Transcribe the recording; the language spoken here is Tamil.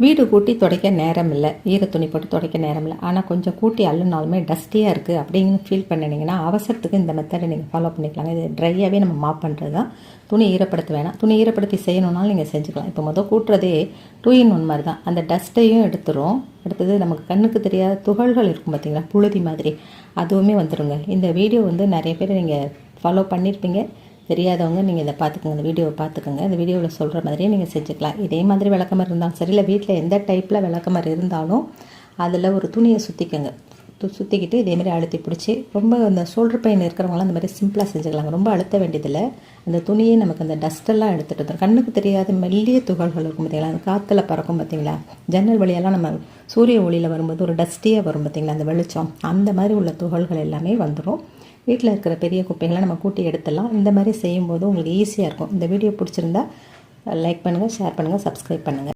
வீடு கூட்டி துடைக்க நேரம் இல்லை ஈர துணி போட்டு துடைக்க நேரம் இல்லை ஆனால் கொஞ்சம் கூட்டி அள்ளுனாலுமே டஸ்டியாக இருக்குது அப்படின்னு ஃபீல் பண்ணினீங்கன்னா அவசரத்துக்கு இந்த மெத்தடை நீங்கள் ஃபாலோ பண்ணிக்கலாங்க. இது ட்ரையாகவே நம்ம மாப் பண்ணுறது தான் துணி ஈரப்படுத்த வேணாம். துணி ஈரப்படுத்தி செய்யணுன்னாலும் நீங்கள் செஞ்சுக்கலாம். இப்போ மொதல் கூட்டுறதே டூ இன் ஒன் மாதிரி தான் அந்த டஸ்ட்டையும் எடுத்துரும். அடுத்தது நமக்கு கண்ணுக்கு தெரியாத துகள்கள் இருக்கும் பார்த்தீங்களா புழுதி மாதிரி. அதுவுமே வந்துடுங்க இந்த வீடியோ வந்து நிறைய பேர் நீங்கள் ஃபாலோ பண்ணியிருப்பீங்க தெரியாதவங்க நீங்கள் இதை பார்த்துக்கோங்க இந்த வீடியோவை பார்த்துக்கோங்க. இந்த வீடியோவில் சொல்கிற மாதிரியே நீங்கள் செஞ்சுக்கலாம். இதே மாதிரி விளக்கமர் இருந்தாலும் சரி இல்லை வீட்டில் எந்த டைப்பில் விளக்கமர் இருந்தாலும் அதில் ஒரு துணியை சுற்றிக்கோங்க சுற்றிக்கிட்டு இதேமாதிரி அழுத்தி பிடிச்சி ரொம்ப அந்த ஷோல்டர் பெயின் இருக்கிறவங்களாம் அந்த மாதிரி சிம்பிளாக செஞ்சுக்கலாங்க. ரொம்ப அழுத்த வேண்டியதில்லை. அந்த துணியே நமக்கு அந்த டஸ்ட்டெல்லாம் எடுத்துகிட்டு வந்துடும் கண்ணுக்கு தெரியாத மெல்லிய துகள்கள் இருக்கும் பார்த்தீங்களா? அந்த காற்றுல பறக்கும் பார்த்தீங்களா? ஜன்னல் வழியெல்லாம் நம்ம சூரிய ஒளியில் வரும்போது ஒரு டஸ்டியாக வரும் பார்த்தீங்களா? அந்த வெளிச்சம் அந்த மாதிரி உள்ள துகள்கள் எல்லாமே வந்துடும் வீட்டில் இருக்கிற பெரிய குப்பைகளை நம்ம கூட்டி எடுத்துடலாம். இந்த மாதிரி செய்யும்போது உங்களுக்கு ஈஸியாக இருக்கும். இந்த வீடியோ பிடிச்சிருந்தா லைக் பண்ணுங்கள் ஷேர் பண்ணுங்கள் சப்ஸ்கிரைப் பண்ணுங்கள்